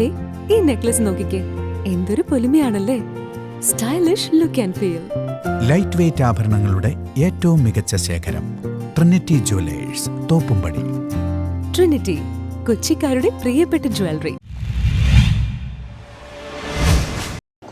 ദേ ഈ നെക്ലസ് നോക്കിക്കേ. എന്തൊരു പൊലിമയാണല്ലേ. Stylish look and feel light weight ആഭരണങ്ങളുടെ ഏറ്റവും മികച്ച ശേഖരം ട്രിനിറ്റി ജുവലേഴ്സ് തോപ്പുംപടി. ട്രിനിറ്റി കൊച്ചിക്കാരുടെ പ്രിയപ്പെട്ട jewellery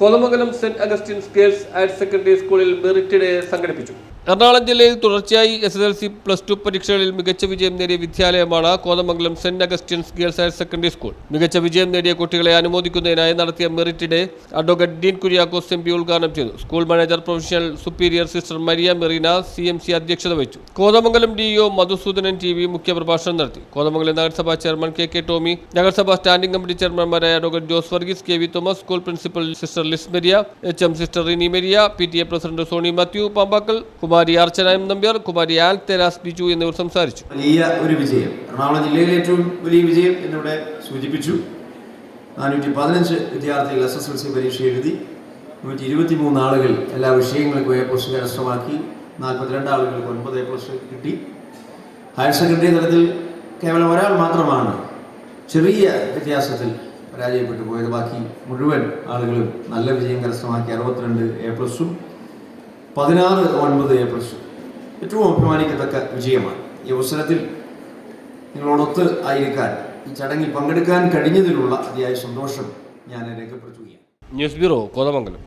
Kothamangalam saint Augustine's girls higher secondary സ്കൂളിൽ മെറിറ്റ് ഡേ സംഘടിപ്പിച്ചു. എറണാകുളം ജില്ലയിൽ തുടർച്ചയായി S S L C plus two പരീക്ഷകളിൽ മികച്ച വിജയം നേടിയ വിദ്യാലയമാണ് Kothamangalam saint Augustine's girls higher secondary school. മികച്ച വിജയം നേടിയ കുട്ടികളെ അനുമോദിക്കുന്നതിനായി നടത്തിയ merit day advocate Dean Kuriakose M P ഉദ്ഘാടനം ചെയ്തു. School manager professional superior sister Maria Merina C M C അധ്യക്ഷത വഹിച്ചു. Kothamangalam D O Madhusoodanan T V മുഖ്യപ്രഭാഷണം നടത്തി. കോതമംഗലം നഗരസഭാ ചെയർമാൻ കെ കെ ടോമി നഗരസഭാ standing committee ചെയർമാൻമാരായ advocate Jose Varghese K V Thomas school principal sister Liz Maria H M sister Rini Maria P T A president Soni Mathew Pampackal Kumari Archana Nambiar കുമാരി ആൽത്തരാസ് ബിജു എന്നിവർ സംസാരിച്ചു. വലിയ ഒരു വിജയം. എറണാകുളം ജില്ലയിലെ ഏറ്റവും വലിയ വിജയം എന്നിവിടെ സൂചിപ്പിച്ചു. നാനൂറ്റി പതിനഞ്ച് വിദ്യാർത്ഥികൾ എസ് എസ് എൽ സി പരീക്ഷ എഴുതി നൂറ്റി ഇരുപത്തി മൂന്ന് ആളുകൾ എല്ലാ വിഷയങ്ങൾക്കും എ പ്ലസ് കരസ്ഥമാക്കി നാൽപ്പത്തിരണ്ട് ആളുകൾക്ക് ഒൻപത് എ പ്ലസ് കിട്ടി. ഹയർ സെക്കൻഡറി തലത്തിൽ കേവലം ഒരാൾ മാത്രമാണ് ചെറിയ വ്യത്യാസത്തിൽ പരാജയപ്പെട്ടു പോയത്. ബാക്കി മുഴുവൻ ആളുകളും നല്ല വിജയം കരസ്ഥമാക്കി അറുപത്തിരണ്ട് എ പ്ലസും പതിനാറ് ഒൻപത് എ പ്ലസും ഏറ്റവും അഭിമാനിക്കത്തക്ക വിജയമാണ്. ഈ അവസരത്തിൽ നിങ്ങളോടൊത്ത് ആയിരിക്കാൻ ഈ ചടങ്ങിൽ പങ്കെടുക്കാൻ കഴിഞ്ഞതിലുള്ള അതിയായ സന്തോഷം ഞാൻ രേഖപ്പെടുത്തുകയാണ്. News bureau Kothamangalam.